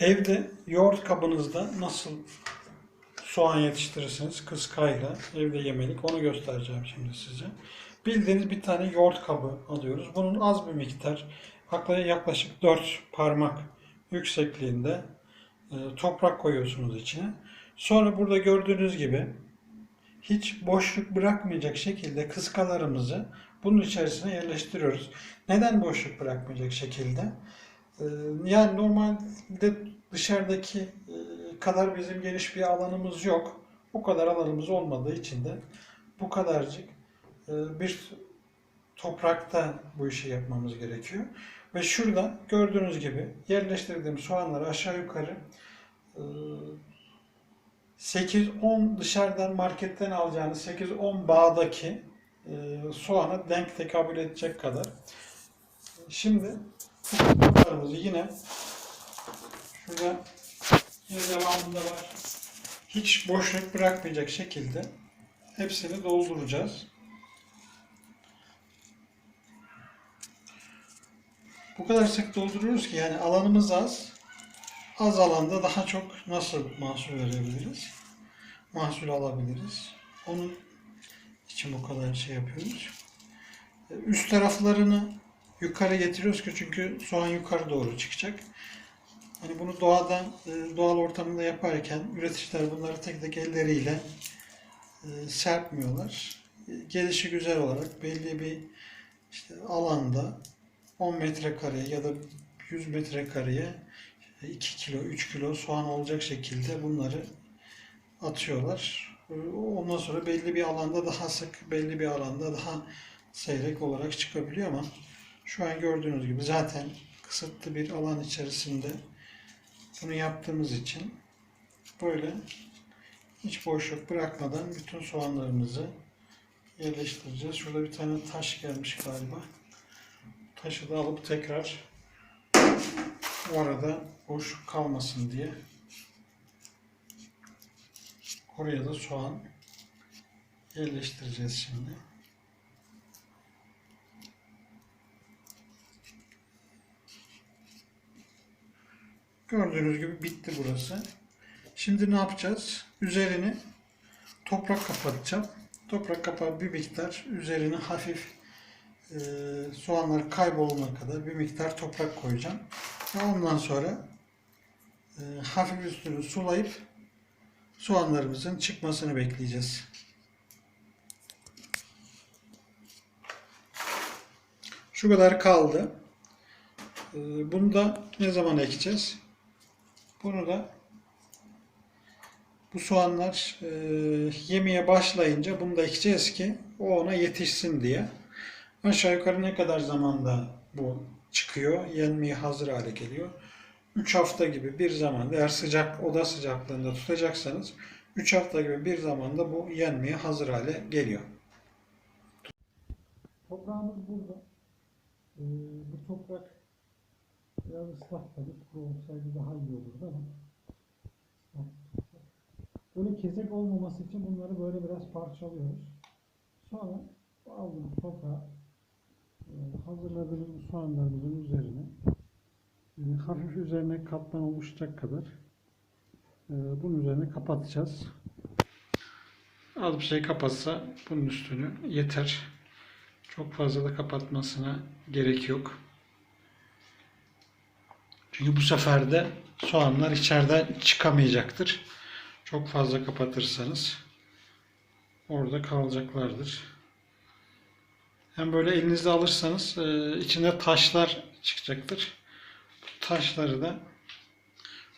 Evde yoğurt kabınızda nasıl soğan yetiştirirsiniz kıskayla evde yemelik onu göstereceğim şimdi size. Bildiğiniz bir tane yoğurt kabı alıyoruz. Bunun az bir miktar yakla- yaklaşık 4 parmak yüksekliğinde e, toprak koyuyorsunuz içine. Sonra burada gördüğünüz gibi hiç boşluk bırakmayacak şekilde kıskalarımızı bunun içerisine yerleştiriyoruz. Neden boşluk bırakmayacak şekilde? Ee, Yani normalde dışarıdaki e, kadar bizim geniş bir alanımız yok. Bu kadar alanımız olmadığı için de bu kadarcık e, bir toprakta bu işi yapmamız gerekiyor. Ve şurada gördüğünüz gibi yerleştirdiğim soğanları aşağı yukarı e, 8-10 dışarıdan marketten alacağınız 8-10 bağdaki e, soğana denk tekabül edecek kadar. Şimdi kaplarımızı yine şurada yine devamında var. Hiç boşluk bırakmayacak şekilde hepsini dolduracağız. Bu kadar sık dolduruyoruz ki yani alanımız az. Az alanda daha çok nasıl mahsul verebiliriz? Mahsul alabiliriz. Onun için bu kadar şey yapıyoruz. Üst taraflarını yukarı getiriyoruz ki çünkü soğan yukarı doğru çıkacak. Hani bunu doğadan, e, doğal ortamında yaparken üreticiler bunları tek tek elleriyle e, serpmiyorlar. E, Gelişi güzel olarak belli bir işte alanda 10 metrekareye ya da 100 metrekareye 2 kilo, 3 kilo soğan olacak şekilde bunları atıyorlar. Ondan sonra belli bir alanda daha sık, belli bir alanda daha seyrek olarak çıkabiliyor ama şu an gördüğünüz gibi zaten kısıtlı bir alan içerisinde bunu yaptığımız için böyle hiç boşluk bırakmadan bütün soğanlarımızı yerleştireceğiz. Şurada bir tane taş gelmiş galiba. Taşı da alıp tekrar o arada boşluk kalmasın diye oraya da soğan yerleştireceğiz şimdi. Gördüğünüz gibi bitti burası. Şimdi ne yapacağız? Üzerini toprak kapatacağım. Toprak kapağı bir miktar üzerine hafif e, soğanlar kaybolana kadar bir miktar toprak koyacağım. Ve ondan sonra e, hafif üstünü sulayıp soğanlarımızın çıkmasını bekleyeceğiz. Şu kadar kaldı. E, bunu da ne zaman ekeceğiz? Bunu da bu soğanlar e, yemeye başlayınca bunu da ekeceğiz ki o ona yetişsin diye. Aşağı yukarı ne kadar zamanda bu çıkıyor, yenmeye hazır hale geliyor. 3 hafta gibi bir zamanda eğer sıcak oda sıcaklığında tutacaksanız 3 hafta gibi bir zamanda bu yenmeye hazır hale geliyor. Toprağımız burada. Ee, bu toprak biraz ıslak tabii. Kuru olsaydı daha iyi olurdu ama. Böyle kesek olmaması için bunları böyle biraz parçalıyoruz. Sonra aldığımız toprağı e, hazırladığımız soğanlarımızın üzerine e, hafif üzerine katman oluşacak kadar e, bunun üzerine kapatacağız. Az bir şey kapatsa bunun üstünü yeter. Çok fazla da kapatmasına gerek yok. Çünkü bu sefer de soğanlar içeriden çıkamayacaktır. Çok fazla kapatırsanız orada kalacaklardır. Hem böyle elinizde alırsanız e, içinde taşlar çıkacaktır. Bu taşları da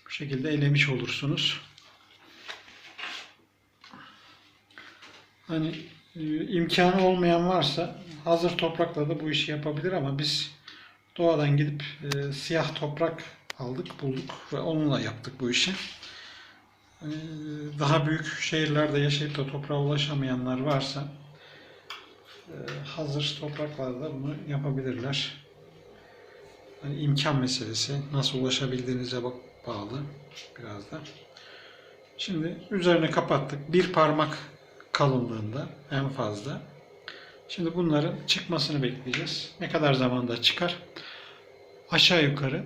bu şekilde elemiş olursunuz. Hani e, imkanı olmayan varsa hazır toprakla da bu işi yapabilir ama biz doğadan gidip e, siyah toprak aldık, bulduk ve onunla yaptık bu işi. Hani, daha büyük şehirlerde yaşayıp da toprağa ulaşamayanlar varsa e, hazır topraklarda bunu yapabilirler. Hani imkan meselesi, nasıl ulaşabildiğinize bak bağlı biraz da. Şimdi üzerine kapattık. Bir parmak kalınlığında en fazla. Şimdi bunların çıkmasını bekleyeceğiz. Ne kadar zamanda çıkar? Aşağı yukarı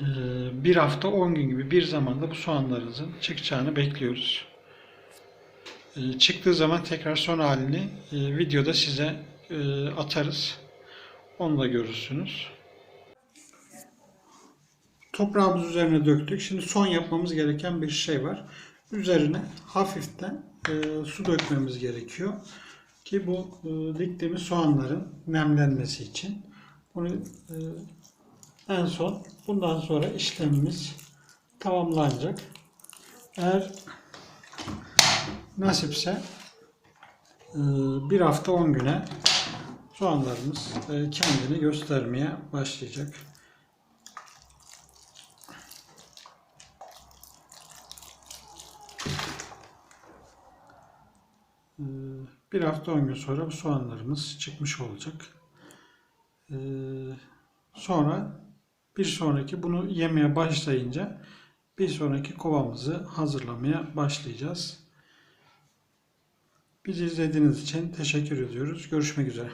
Ee, bir hafta 10 gün gibi bir zamanda bu soğanlarınızın çıkacağını bekliyoruz. Ee, Çıktığı zaman tekrar son halini e, videoda size e, atarız. Onu da görürsünüz. Toprağımızı üzerine döktük. Şimdi son yapmamız gereken bir şey var. Üzerine hafiften e, su dökmemiz gerekiyor. Ki bu e, diktiğimiz soğanların nemlenmesi için. Bunu e, en son bundan sonra işlemimiz tamamlanacak. Eğer nasipse e, bir hafta 10 güne soğanlarımız e, kendini göstermeye başlayacak. Bir hafta 10 gün sonra bu soğanlarımız çıkmış olacak. E, Sonra bir sonraki bunu yemeye başlayınca bir sonraki kovamızı hazırlamaya başlayacağız. Bizi izlediğiniz için teşekkür ediyoruz. Görüşmek üzere.